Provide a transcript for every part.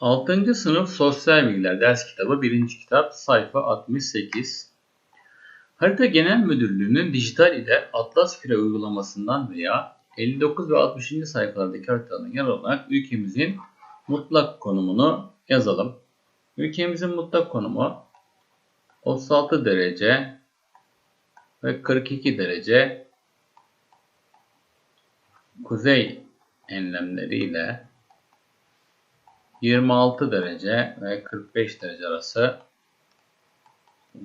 6. sınıf sosyal bilgiler ders kitabı 1. kitap sayfa 68. Harita Genel Müdürlüğü'nün dijital ile Atlas Fire uygulamasından veya 59 ve 60. sayfalardaki haritaların yer olarak ülkemizin mutlak konumunu yazalım. Ülkemizin mutlak konumu 36 derece ve 42 derece kuzey enlemleriyle 26 derece ve 45 derece arası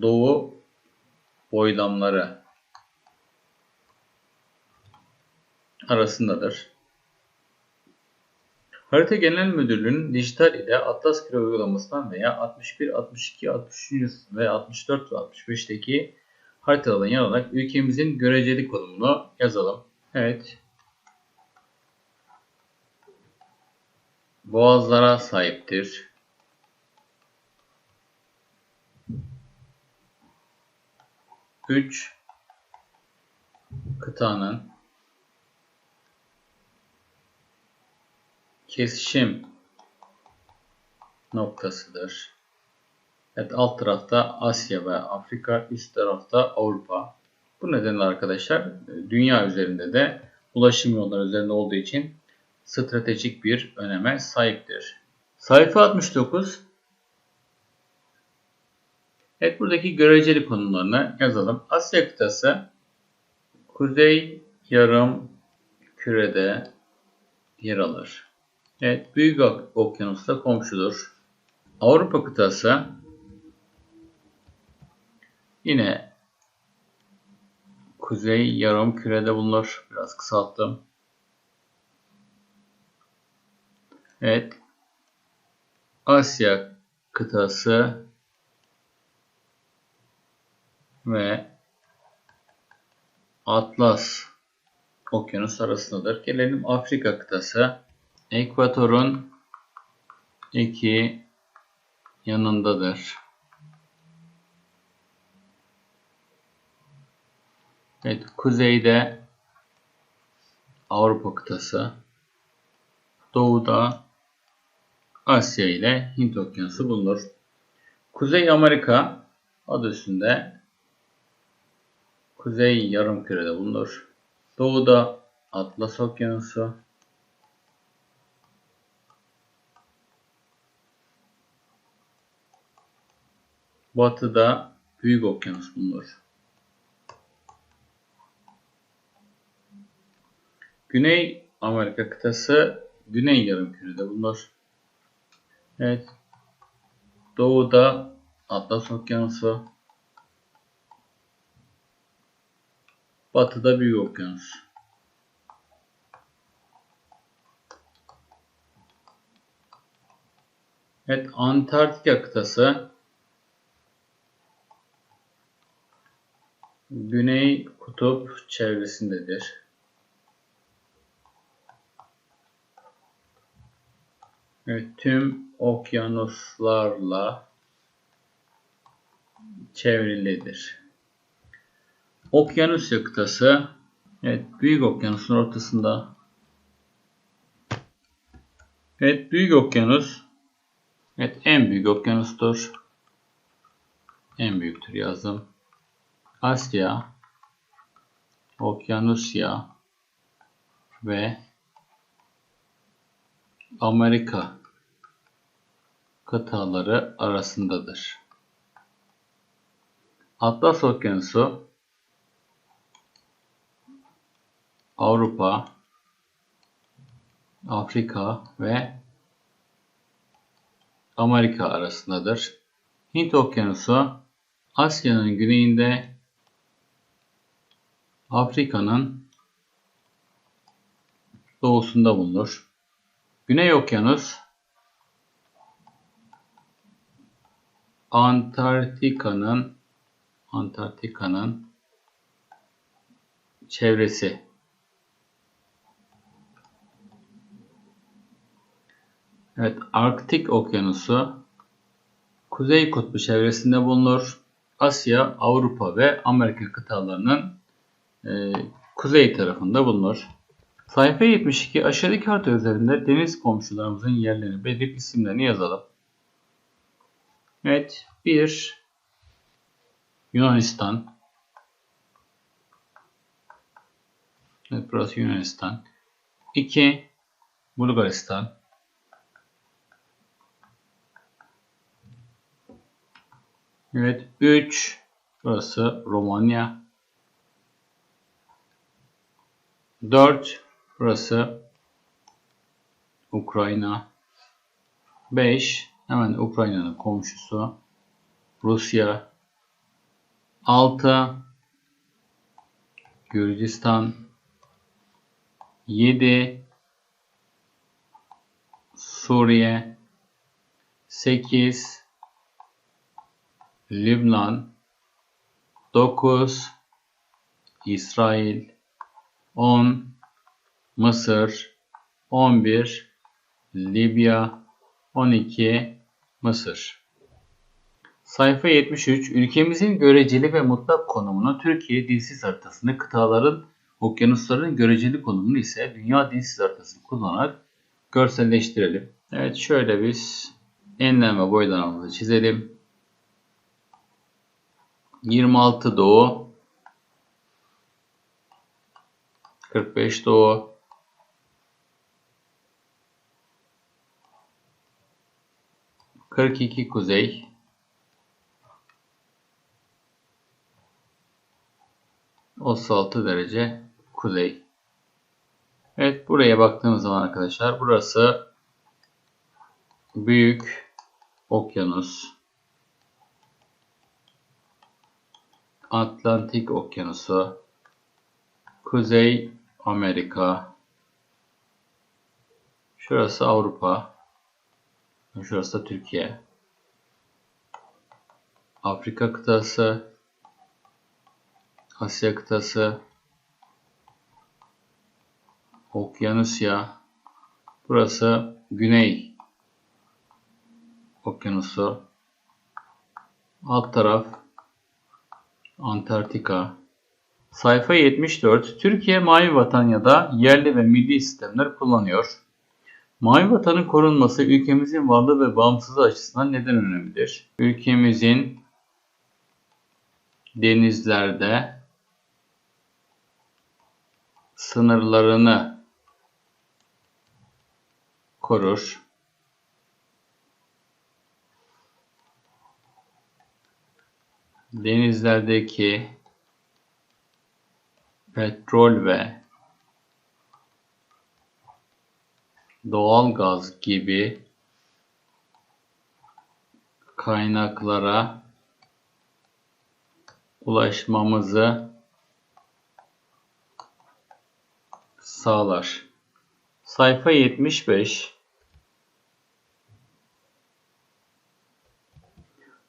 doğu boylamları arasındadır. Harita Genel Müdürlüğü'nün dijital ile Atlas Kire uygulamasından veya 61, 62, 63 ve 64 ve 65'teki haritalardan yer ülkemizin göreceli konumunu yazalım. Evet. Boğazlara sahiptir. Üç kıtanın kesişim noktasıdır. Evet alt tarafta Asya ve Afrika, üst tarafta Avrupa. Bu nedenle arkadaşlar dünya üzerinde de ulaşım yolları üzerinde olduğu için stratejik bir öneme sahiptir. Sayfa 69. Evet buradaki göreceli konumlarını yazalım. Asya kıtası kuzey yarım kürede yer alır. Evet Büyük Okyanus'ta komşudur. Avrupa kıtası yine kuzey yarım kürede bulunur. Biraz kısalttım. Evet. Asya kıtası ve Atlas okyanus arasındadır. Gelelim Afrika kıtası. Ekvatorun iki yanındadır. Evet, kuzeyde Avrupa kıtası, doğuda Asya ile Hint Okyanusu bulunur. Kuzey Amerika adı üstünde Kuzey Yarımküre'de bulunur. Doğuda Atlas Okyanusu, Batıda Büyük Okyanus bulunur. Güney Amerika kıtası Güney Yarımküre'de bulunur. Evet. Doğuda Atlas Okyanusu. Batıda Büyük Okyanus. Evet, Antarktika kıtası Güney Kutup çevresindedir. Evet, tüm okyanuslarla çevrilidir. Okyanus kıtası evet büyük okyanusun ortasında. Evet büyük okyanus evet en büyük okyanustur. En büyüktür yazdım. Asya, Okyanusya ve Amerika kıtaları arasındadır. Atlas Okyanusu Avrupa, Afrika ve Amerika arasındadır. Hint Okyanusu Asya'nın güneyinde, Afrika'nın doğusunda bulunur. Güney Okyanus Antarktika'nın Antarktika'nın çevresi. Evet, Arktik Okyanusu Kuzey Kutbu çevresinde bulunur. Asya, Avrupa ve Amerika kıtalarının e, kuzey tarafında bulunur. Sayfa 72 aşağıdaki harita üzerinde deniz komşularımızın yerlerini belirt isimlerini yazalım. Evet 1 Yunanistan. Evet burası Yunanistan. 2 Bulgaristan. Evet 3 burası Romanya. 4 burası Ukrayna. 5 hemen Ukrayna'nın komşusu Rusya. 6 Gürcistan. 7 Suriye. 8 Lübnan. 9 İsrail. 10 Mısır. 11 Libya. 12 Mısır Sayfa 73 ülkemizin göreceli ve mutlak konumunu Türkiye dilsiz haritasını kıtaların okyanusların göreceli konumunu ise dünya dilsiz haritasını kullanarak görselleştirelim. Evet şöyle biz enlem ve boylamamızı çizelim. 26 doğu 45 doğu Kırk iki kuzey Otuz altı derece kuzey. Evet buraya baktığımız zaman arkadaşlar burası büyük okyanus. Atlantik Okyanusu, Kuzey Amerika, şurası Avrupa, şurası da Türkiye, Afrika kıtası, Asya kıtası, Okyanusya, burası Güney Okyanusu, alt taraf Antarktika. Sayfa 74. Türkiye Mavi Vatan ya da yerli ve milli sistemler kullanıyor. Mavi Vatan'ın korunması ülkemizin varlığı ve bağımsızlığı açısından neden önemlidir? Ülkemizin denizlerde sınırlarını korur. denizlerdeki petrol ve doğal gaz gibi kaynaklara ulaşmamızı sağlar. Sayfa 75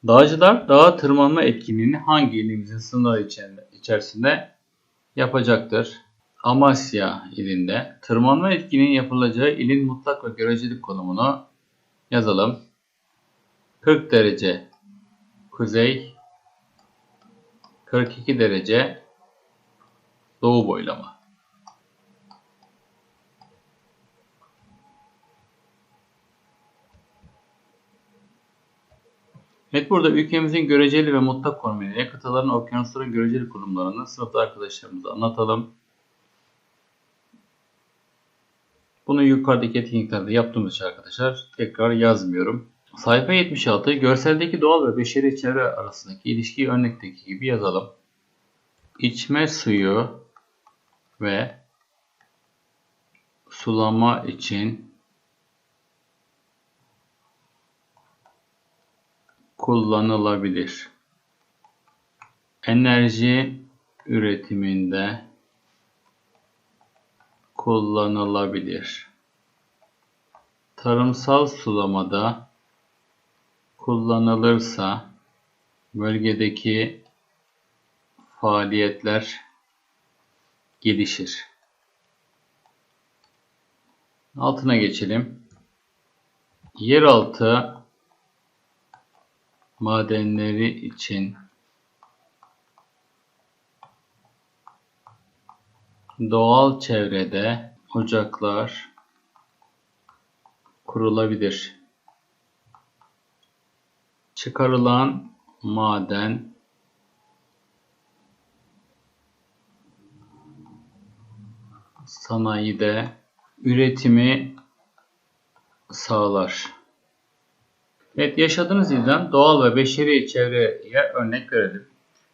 Dağcılar dağa tırmanma etkinliğini hangi ilimizin sınırları içerisinde yapacaktır? Amasya ilinde tırmanma etkinliğinin yapılacağı ilin mutlak ve göreceli konumunu yazalım. 40 derece kuzey, 42 derece doğu boylama. Evet burada ülkemizin göreceli ve mutlak konumuyla kıtaların okyanusların göreceli konumlarını sınıfta arkadaşlarımıza anlatalım. Bunu yukarıdaki etkinliklerde yaptığımız için arkadaşlar tekrar yazmıyorum. Sayfa 76 görseldeki doğal ve beşeri çevre arasındaki ilişkiyi örnekteki gibi yazalım. İçme suyu ve sulama için kullanılabilir. Enerji üretiminde kullanılabilir. Tarımsal sulamada kullanılırsa bölgedeki faaliyetler gelişir. Altına geçelim. Yeraltı madenleri için doğal çevrede ocaklar kurulabilir. Çıkarılan maden sanayide üretimi sağlar. Evet yaşadığınız ilden doğal ve beşeri çevreye örnek verelim.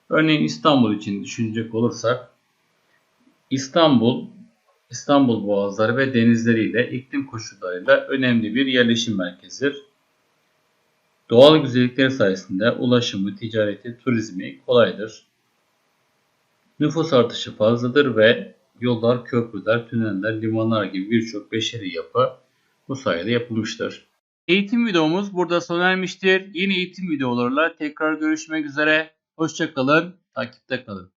Örneğin İstanbul için düşünecek olursak İstanbul, İstanbul boğazları ve denizleriyle iklim koşullarıyla önemli bir yerleşim merkezidir. Doğal güzellikleri sayesinde ulaşımı, ticareti, turizmi kolaydır. Nüfus artışı fazladır ve yollar, köprüler, tüneller, limanlar gibi birçok beşeri yapı bu sayede yapılmıştır. Eğitim videomuz burada sona ermiştir. Yeni eğitim videolarıyla tekrar görüşmek üzere. Hoşçakalın, takipte kalın.